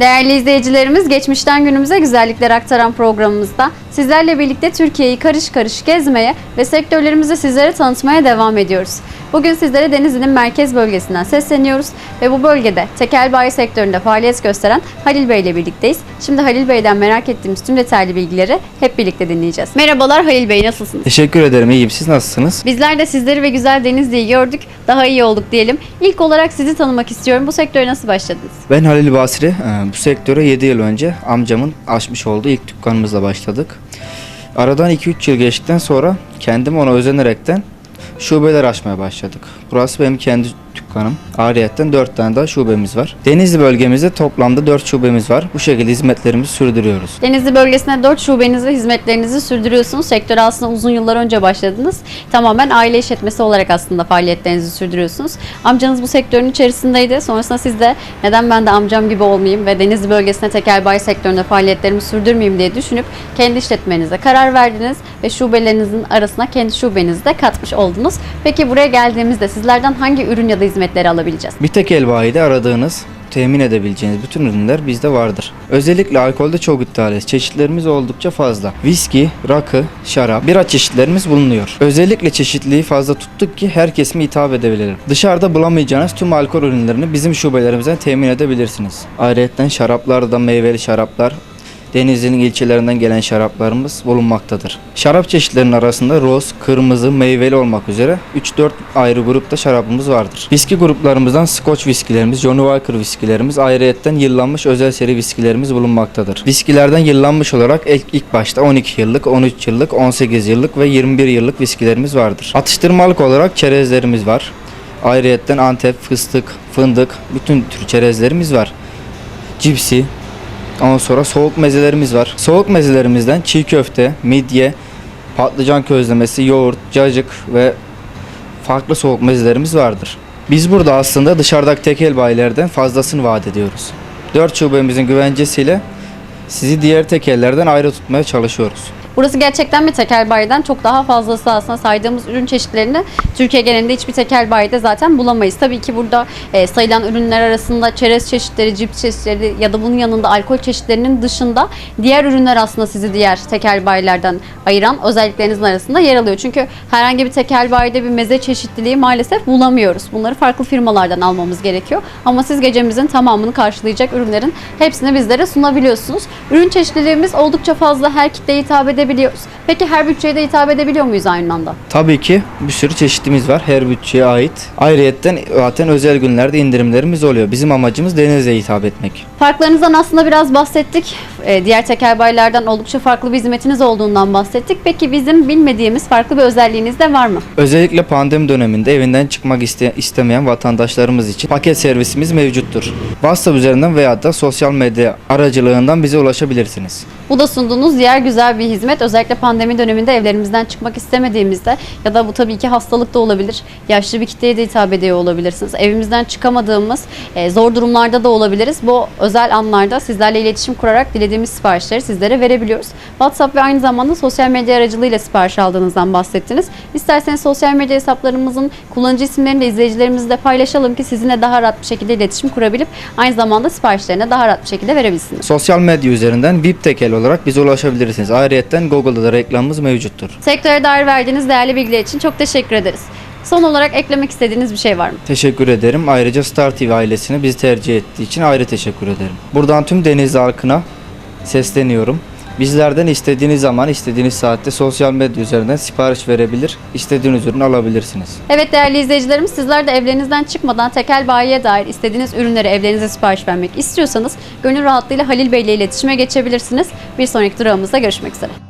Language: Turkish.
Değerli izleyicilerimiz, geçmişten günümüze güzellikler aktaran programımızda sizlerle birlikte Türkiye'yi karış karış gezmeye ve sektörlerimizi sizlere tanıtmaya devam ediyoruz. Bugün sizlere Denizli'nin merkez bölgesinden sesleniyoruz ve bu bölgede tekel bayi sektöründe faaliyet gösteren Halil Bey ile birlikteyiz. Şimdi Halil Bey'den merak ettiğimiz tüm detaylı bilgileri hep birlikte dinleyeceğiz. Merhabalar Halil Bey, nasılsınız? Teşekkür ederim. İyiyim. Siz nasılsınız? Bizler de sizleri ve güzel Denizli'yi gördük, daha iyi olduk diyelim. İlk olarak sizi tanımak istiyorum. Bu sektöre nasıl başladınız? Ben Halil Basri. Ee, Bu sektöre 7 yıl önce amcamın açmış olduğu ilk dükkanımızla başladık. Aradan 2-3 yıl geçtikten sonra kendim ona özenerekten şubeler açmaya başladık. Burası benim kendi dükkanım. Ayrıyeten 4 tane daha şubemiz var. Denizli bölgemizde toplamda 4 şubemiz var. Bu şekilde hizmetlerimizi sürdürüyoruz. Denizli bölgesinde 4 şubenizi, hizmetlerinizi sürdürüyorsunuz. Sektöre aslında uzun yıllar önce başladınız. Tamamen aile işletmesi olarak aslında faaliyetlerinizi sürdürüyorsunuz. Amcanız bu sektörün içerisindeydi. Sonrasında siz de neden ben de amcam gibi olmayayım ve Denizli bölgesinde tekel bayi sektöründe faaliyetlerimi sürdürmeyeyim diye düşünüp kendi işletmenize karar verdiniz ve şubelerinizin arasına kendi şubenizi de katmış oldunuz. Peki buraya geldiğimizde sizlerden hangi ürün ya da hizmetleri alabileceğiz? Bir tek el aradığınız, temin edebileceğiniz bütün ürünler bizde vardır. Özellikle alkolde çok iddialıyız. Çeşitlerimiz oldukça fazla. Viski, rakı, şarap, bira çeşitlerimiz bulunuyor. Özellikle çeşitliliği fazla tuttuk ki her kesime hitap edebilelim. Dışarıda bulamayacağınız tüm alkol ürünlerini bizim şubelerimizden temin edebilirsiniz. Ayrıca şaraplarda meyveli şaraplar, Denizli'nin ilçelerinden gelen şaraplarımız bulunmaktadır. Şarap çeşitlerinin arasında roz, kırmızı, meyveli olmak üzere 3-4 ayrı grupta şarabımız vardır. Viski gruplarımızdan Scotch viskilerimiz, Johnny Walker viskilerimiz, ayrıyetten yıllanmış özel seri viskilerimiz bulunmaktadır. Viskilerden yıllanmış olarak ilk, ilk başta 12 yıllık, 13 yıllık, 18 yıllık ve 21 yıllık viskilerimiz vardır. Atıştırmalık olarak çerezlerimiz var. Ayrıyetten Antep, fıstık, fındık, bütün tür çerezlerimiz var. Cipsi, Ondan sonra soğuk mezelerimiz var. Soğuk mezelerimizden çiğ köfte, midye, patlıcan közlemesi, yoğurt, cacık ve farklı soğuk mezelerimiz vardır. Biz burada aslında dışarıdaki tekel bayilerden fazlasını vaat ediyoruz. Dört şubemizin güvencesiyle sizi diğer tekellerden ayrı tutmaya çalışıyoruz. Burası gerçekten bir tekel bayiden çok daha fazlası aslında saydığımız ürün çeşitlerini Türkiye genelinde hiçbir tekel bayide zaten bulamayız. Tabii ki burada e, sayılan ürünler arasında çerez çeşitleri, cips çeşitleri ya da bunun yanında alkol çeşitlerinin dışında diğer ürünler aslında sizi diğer tekel bayilerden ayıran özelliklerinizin arasında yer alıyor. Çünkü herhangi bir tekel bayide bir meze çeşitliliği maalesef bulamıyoruz. Bunları farklı firmalardan almamız gerekiyor. Ama siz gecemizin tamamını karşılayacak ürünlerin hepsini bizlere sunabiliyorsunuz. Ürün çeşitliliğimiz oldukça fazla her kitleye hitap edebiliyoruz. Peki her bütçeye de hitap edebiliyor muyuz aynı anda? Tabii ki bir sürü çeşitimiz var her bütçeye ait. Ayrıyetten zaten özel günlerde indirimlerimiz oluyor. Bizim amacımız denize hitap etmek. Farklarınızdan aslında biraz bahsettik. Ee, diğer tekel bayilerden oldukça farklı bir hizmetiniz olduğundan bahsettik. Peki bizim bilmediğimiz farklı bir özelliğiniz de var mı? Özellikle pandemi döneminde evinden çıkmak iste- istemeyen vatandaşlarımız için paket servisimiz mevcuttur. WhatsApp üzerinden veya da sosyal medya aracılığından bize ulaşabilirsiniz. Bu da sunduğunuz diğer güzel bir hizmet. Özellikle pandemi döneminde evlerimizden çıkmak istemediğimizde ya da bu tabii ki hastalık da olabilir. Yaşlı bir kitleye de hitap ediyor olabilirsiniz. Evimizden çıkamadığımız e, zor durumlarda da olabiliriz. Bu özel anlarda sizlerle iletişim kurarak dilediğimiz siparişleri sizlere verebiliyoruz. WhatsApp ve aynı zamanda sosyal medya aracılığıyla sipariş aldığınızdan bahsettiniz. İsterseniz sosyal medya hesaplarımızın kullanıcı isimlerini de izleyicilerimizle paylaşalım ki sizinle daha rahat bir şekilde iletişim kurabilip aynı zamanda siparişlerini daha rahat bir şekilde verebilsiniz. Sosyal medya üzerinden VIP tekel olarak bize ulaşabilirsiniz. Ayrıca Google'da da reklamımız mevcuttur. Sektöre dair verdiğiniz değerli bilgiler için çok teşekkür ederiz. Son olarak eklemek istediğiniz bir şey var mı? Teşekkür ederim. Ayrıca Star TV ailesine bizi tercih ettiği için ayrı teşekkür ederim. Buradan tüm Denizli halkına sesleniyorum. Bizlerden istediğiniz zaman, istediğiniz saatte sosyal medya üzerinden sipariş verebilir, istediğiniz ürünü alabilirsiniz. Evet değerli izleyicilerimiz sizler de evlerinizden çıkmadan tekel bayiye dair istediğiniz ürünleri evlerinize sipariş vermek istiyorsanız gönül rahatlığıyla Halil Bey ile iletişime geçebilirsiniz. Bir sonraki durağımızda görüşmek üzere.